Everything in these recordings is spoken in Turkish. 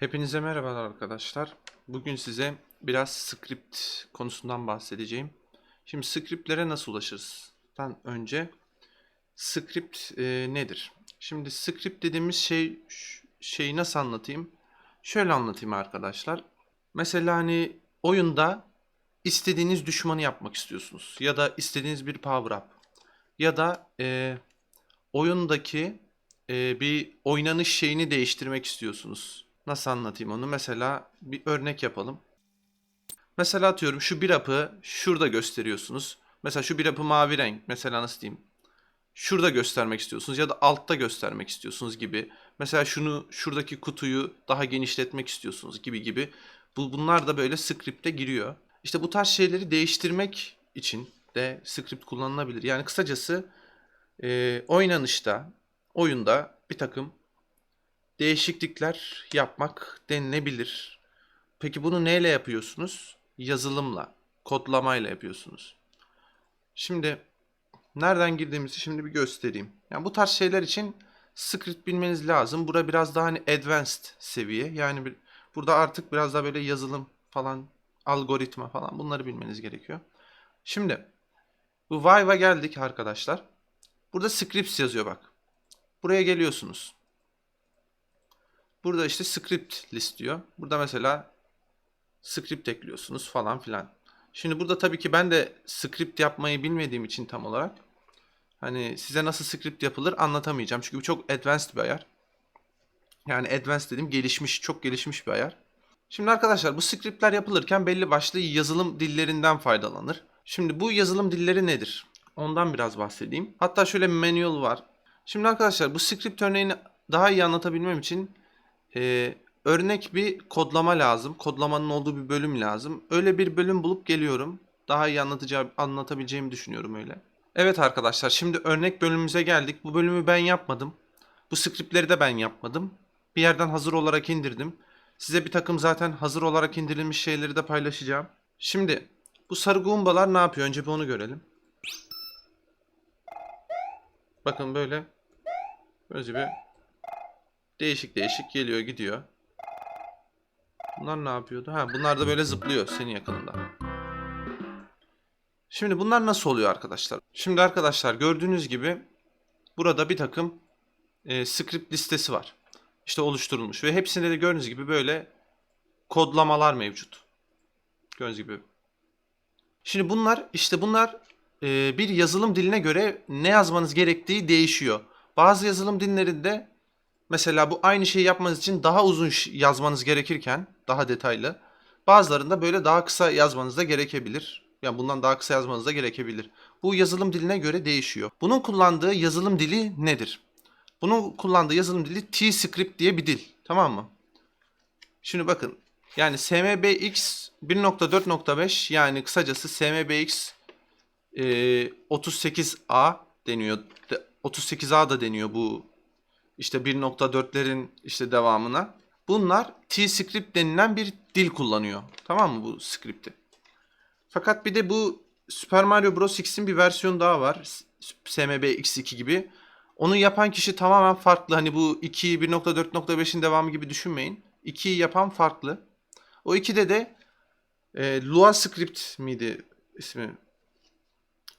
Hepinize merhabalar arkadaşlar. Bugün size biraz script konusundan bahsedeceğim. Şimdi scriptlere nasıl ulaşırızdan önce script e, nedir? Şimdi script dediğimiz şey şeyi nasıl anlatayım? Şöyle anlatayım arkadaşlar. Mesela hani oyunda istediğiniz düşmanı yapmak istiyorsunuz ya da istediğiniz bir power up ya da e, oyundaki e, bir oynanış şeyini değiştirmek istiyorsunuz. Nasıl anlatayım onu? Mesela bir örnek yapalım. Mesela atıyorum şu bir apı şurada gösteriyorsunuz. Mesela şu bir apı mavi renk. Mesela nasıl diyeyim? Şurada göstermek istiyorsunuz ya da altta göstermek istiyorsunuz gibi. Mesela şunu şuradaki kutuyu daha genişletmek istiyorsunuz gibi gibi. Bu bunlar da böyle script'e giriyor. İşte bu tarz şeyleri değiştirmek için de script kullanılabilir. Yani kısacası e, oynanışta, oyunda bir takım değişiklikler yapmak denilebilir. Peki bunu neyle yapıyorsunuz? Yazılımla, kodlamayla yapıyorsunuz. Şimdi nereden girdiğimizi şimdi bir göstereyim. Yani bu tarz şeyler için script bilmeniz lazım. Bura biraz daha hani advanced seviye. Yani bir, burada artık biraz daha böyle yazılım falan, algoritma falan bunları bilmeniz gerekiyor. Şimdi bu Vive'a geldik arkadaşlar. Burada scripts yazıyor bak. Buraya geliyorsunuz. Burada işte script list diyor. Burada mesela script ekliyorsunuz falan filan. Şimdi burada tabii ki ben de script yapmayı bilmediğim için tam olarak hani size nasıl script yapılır anlatamayacağım. Çünkü bu çok advanced bir ayar. Yani advanced dedim gelişmiş, çok gelişmiş bir ayar. Şimdi arkadaşlar bu scriptler yapılırken belli başlı yazılım dillerinden faydalanır. Şimdi bu yazılım dilleri nedir? Ondan biraz bahsedeyim. Hatta şöyle bir manual var. Şimdi arkadaşlar bu script örneğini daha iyi anlatabilmem için ee, örnek bir kodlama lazım. Kodlamanın olduğu bir bölüm lazım. Öyle bir bölüm bulup geliyorum. Daha iyi anlatacağım, anlatabileceğimi düşünüyorum öyle. Evet arkadaşlar şimdi örnek bölümümüze geldik. Bu bölümü ben yapmadım. Bu scriptleri de ben yapmadım. Bir yerden hazır olarak indirdim. Size bir takım zaten hazır olarak indirilmiş şeyleri de paylaşacağım. Şimdi bu sarı gumbalar ne yapıyor? Önce bir onu görelim. Bakın böyle. Böyle bir Değişik değişik geliyor gidiyor. Bunlar ne yapıyordu? Ha bunlar da böyle zıplıyor senin yakınında. Şimdi bunlar nasıl oluyor arkadaşlar? Şimdi arkadaşlar gördüğünüz gibi burada bir takım e, script listesi var. İşte oluşturulmuş ve hepsinde de gördüğünüz gibi böyle kodlamalar mevcut. Gördüğünüz gibi. Şimdi bunlar işte bunlar e, bir yazılım diline göre ne yazmanız gerektiği değişiyor. Bazı yazılım dillerinde Mesela bu aynı şeyi yapmanız için daha uzun yazmanız gerekirken, daha detaylı. Bazılarında böyle daha kısa yazmanız da gerekebilir. Yani bundan daha kısa yazmanız da gerekebilir. Bu yazılım diline göre değişiyor. Bunun kullandığı yazılım dili nedir? Bunun kullandığı yazılım dili T-Script diye bir dil. Tamam mı? Şimdi bakın. Yani SMBX 1.4.5 yani kısacası SMBX e, 38A deniyor. De- 38A da deniyor bu işte 1.4'lerin işte devamına. Bunlar T-Script denilen bir dil kullanıyor. Tamam mı bu script'i? Fakat bir de bu Super Mario Bros. X'in bir versiyonu daha var. SMB X2 gibi. Onu yapan kişi tamamen farklı. Hani bu 2 1.4.5'in devamı gibi düşünmeyin. 2'yi yapan farklı. O 2'de de e, Lua Script miydi ismi?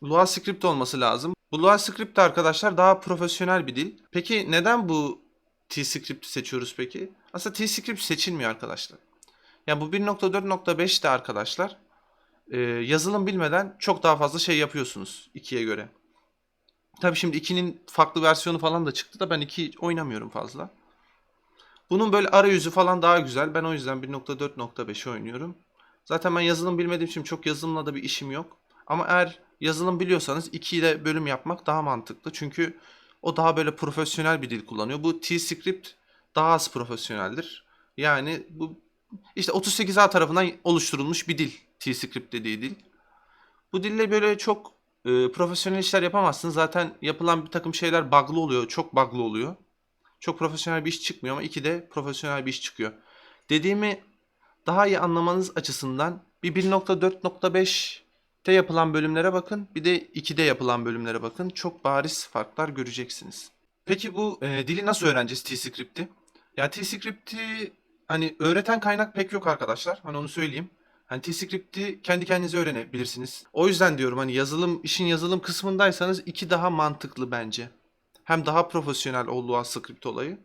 Lua Script olması lazım. Bu Lua Script de arkadaşlar daha profesyonel bir dil. Peki neden bu T-Script'i seçiyoruz peki? Aslında T-Script seçilmiyor arkadaşlar. Yani bu 1.4.5 de arkadaşlar e, yazılım bilmeden çok daha fazla şey yapıyorsunuz 2'ye göre. Tabi şimdi 2'nin farklı versiyonu falan da çıktı da ben 2 oynamıyorum fazla. Bunun böyle arayüzü falan daha güzel. Ben o yüzden 1.4.5'i oynuyorum. Zaten ben yazılım bilmediğim için çok yazılımla da bir işim yok. Ama eğer yazılım biliyorsanız 2 ile bölüm yapmak daha mantıklı. Çünkü o daha böyle profesyonel bir dil kullanıyor. Bu T-Script daha az profesyoneldir. Yani bu işte 38A tarafından oluşturulmuş bir dil. T-Script dediği dil. Bu dille böyle çok e, profesyonel işler yapamazsınız. Zaten yapılan bir takım şeyler bug'lı oluyor. Çok bug'lı oluyor. Çok profesyonel bir iş çıkmıyor ama 2'de profesyonel bir iş çıkıyor. Dediğimi daha iyi anlamanız açısından bir 1.4.5'te yapılan bölümlere bakın. Bir de 2'de yapılan bölümlere bakın. Çok bariz farklar göreceksiniz. Peki bu e, dili nasıl öğreneceğiz T-Script'i? Ya T-Script'i hani öğreten kaynak pek yok arkadaşlar. Hani onu söyleyeyim. Hani T-Script'i kendi kendinize öğrenebilirsiniz. O yüzden diyorum hani yazılım işin yazılım kısmındaysanız iki daha mantıklı bence. Hem daha profesyonel olduğu script olayı.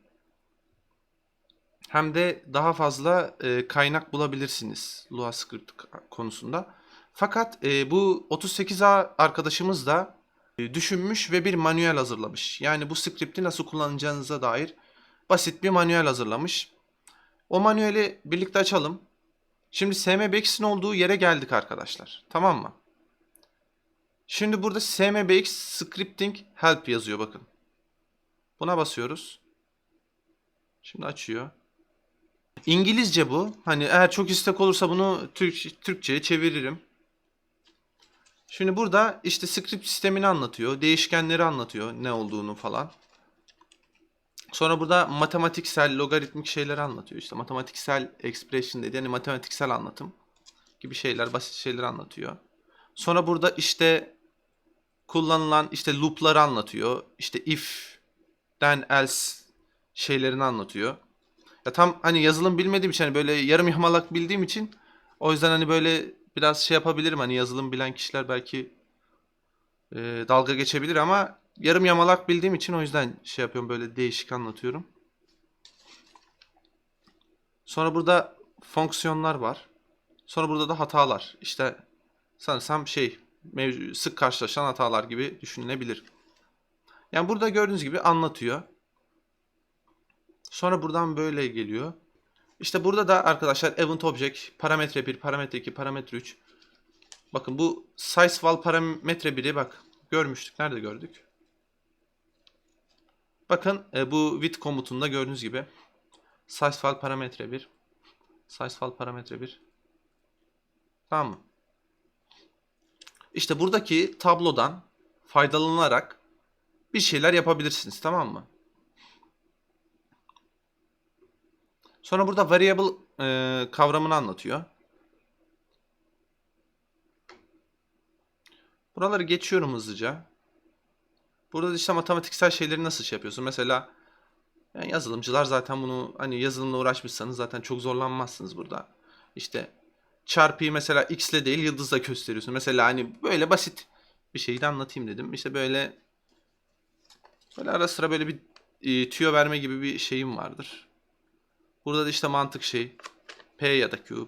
Hem de daha fazla e, kaynak bulabilirsiniz Lua script konusunda. Fakat e, bu 38A arkadaşımız da e, düşünmüş ve bir manuel hazırlamış. Yani bu script'i nasıl kullanacağınıza dair basit bir manuel hazırlamış. O manueli birlikte açalım. Şimdi SMBX'in olduğu yere geldik arkadaşlar. Tamam mı? Şimdi burada SMBX Scripting Help yazıyor bakın. Buna basıyoruz. Şimdi açıyor. İngilizce bu. Hani eğer çok istek olursa bunu Türk, Türkçe'ye çeviririm. Şimdi burada işte script sistemini anlatıyor. Değişkenleri anlatıyor ne olduğunu falan. Sonra burada matematiksel, logaritmik şeyleri anlatıyor. İşte matematiksel expression dedi. Yani matematiksel anlatım gibi şeyler, basit şeyler anlatıyor. Sonra burada işte kullanılan işte loop'ları anlatıyor. İşte if, then else şeylerini anlatıyor. Ya tam hani yazılım bilmediğim için hani böyle yarım yamalak bildiğim için o yüzden hani böyle biraz şey yapabilirim hani yazılım bilen kişiler belki e, dalga geçebilir ama yarım yamalak bildiğim için o yüzden şey yapıyorum böyle değişik anlatıyorum. Sonra burada fonksiyonlar var. Sonra burada da hatalar. İşte sanırsam şey sık karşılaşılan hatalar gibi düşünülebilir. Yani burada gördüğünüz gibi anlatıyor. Sonra buradan böyle geliyor. İşte burada da arkadaşlar event object, parametre 1, parametre 2, parametre 3. Bakın bu sizeval parametre 1'i bak görmüştük. Nerede gördük? Bakın e, bu with komutunda gördüğünüz gibi sizeval parametre 1, sizeval parametre 1. Tamam mı? İşte buradaki tablodan faydalanarak bir şeyler yapabilirsiniz tamam mı? Sonra burada variable e, kavramını anlatıyor. Buraları geçiyorum hızlıca. Burada da işte matematiksel şeyleri nasıl şey yapıyorsun? Mesela yani yazılımcılar zaten bunu hani yazılımla uğraşmışsanız zaten çok zorlanmazsınız burada. İşte çarpıyı mesela x ile değil yıldızla gösteriyorsun. Mesela hani böyle basit bir şeyi de anlatayım dedim. İşte böyle böyle ara sıra böyle bir e, tüyo verme gibi bir şeyim vardır. Burada da işte mantık şey P ya da Q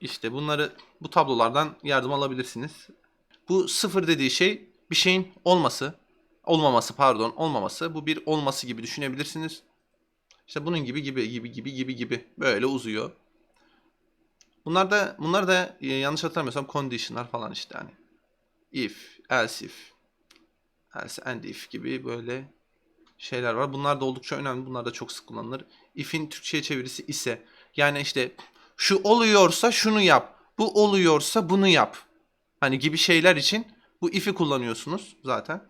işte bunları bu tablolardan yardım alabilirsiniz. Bu sıfır dediği şey bir şeyin olması, olmaması pardon, olmaması. Bu bir olması gibi düşünebilirsiniz. İşte bunun gibi gibi gibi gibi gibi gibi böyle uzuyor. Bunlar da bunlar da e, yanlış hatırlamıyorsam condition'lar falan işte hani. If, else if, else and if gibi böyle şeyler var. Bunlar da oldukça önemli. Bunlar da çok sık kullanılır. If'in Türkçe'ye çevirisi ise yani işte şu oluyorsa şunu yap. Bu oluyorsa bunu yap. Hani gibi şeyler için bu if'i kullanıyorsunuz zaten.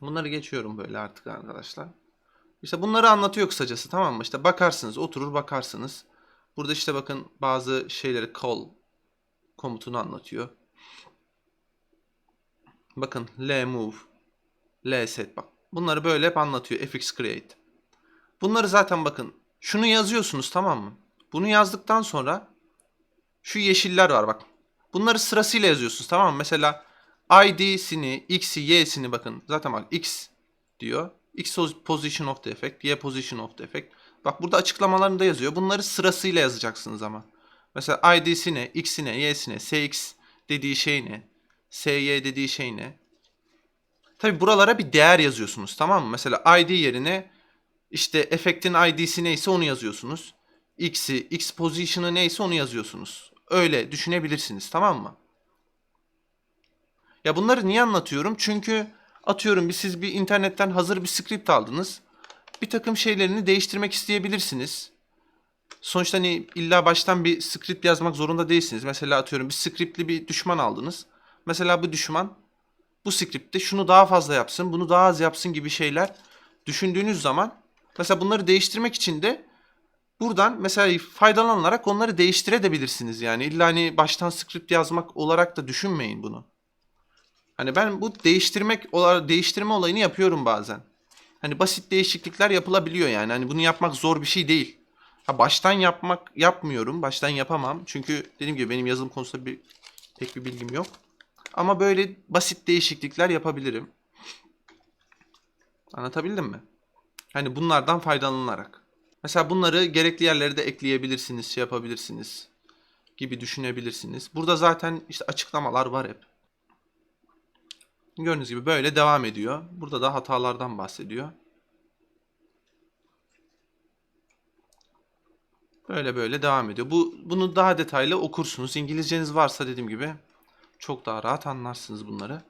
Bunları geçiyorum böyle artık arkadaşlar. İşte bunları anlatıyor kısacası tamam mı? İşte bakarsınız, oturur bakarsınız. Burada işte bakın bazı şeyleri call komutunu anlatıyor. Bakın l move, l set bak. Bunları böyle hep anlatıyor fx create. Bunları zaten bakın şunu yazıyorsunuz tamam mı? Bunu yazdıktan sonra şu yeşiller var bak. Bunları sırasıyla yazıyorsunuz tamam mı? Mesela id'sini, x'i, y'sini bakın. Zaten bak x diyor. X position of the effect, y position of the effect. Bak burada açıklamalarında yazıyor. Bunları sırasıyla yazacaksınız ama. Mesela id'si ne, x'i ne, y'si ne, sx dediği şey ne, sy dediği şey ne. Tabi buralara bir değer yazıyorsunuz tamam mı? Mesela id yerine işte efektin id'si neyse onu yazıyorsunuz. x'i, x position'ı neyse onu yazıyorsunuz. Öyle düşünebilirsiniz tamam mı? Ya bunları niye anlatıyorum? Çünkü atıyorum bir siz bir internetten hazır bir script aldınız. Bir takım şeylerini değiştirmek isteyebilirsiniz. Sonuçta hani illa baştan bir script yazmak zorunda değilsiniz. Mesela atıyorum bir scriptli bir düşman aldınız. Mesela bu düşman bu scriptte şunu daha fazla yapsın, bunu daha az yapsın gibi şeyler düşündüğünüz zaman mesela bunları değiştirmek için de buradan mesela faydalanarak onları değiştirebilirsiniz yani. İlla hani baştan script yazmak olarak da düşünmeyin bunu. Hani ben bu değiştirmek değiştirme olayını yapıyorum bazen. Hani basit değişiklikler yapılabiliyor yani. Hani bunu yapmak zor bir şey değil. Ha baştan yapmak yapmıyorum. Baştan yapamam. Çünkü dediğim gibi benim yazılım konusunda bir pek bir bilgim yok. Ama böyle basit değişiklikler yapabilirim. Anlatabildim mi? Hani bunlardan faydalanarak. Mesela bunları gerekli yerlere de ekleyebilirsiniz, şey yapabilirsiniz gibi düşünebilirsiniz. Burada zaten işte açıklamalar var hep. Gördüğünüz gibi böyle devam ediyor. Burada da hatalardan bahsediyor. Böyle böyle devam ediyor. Bu bunu daha detaylı okursunuz. İngilizceniz varsa dediğim gibi çok daha rahat anlarsınız bunları.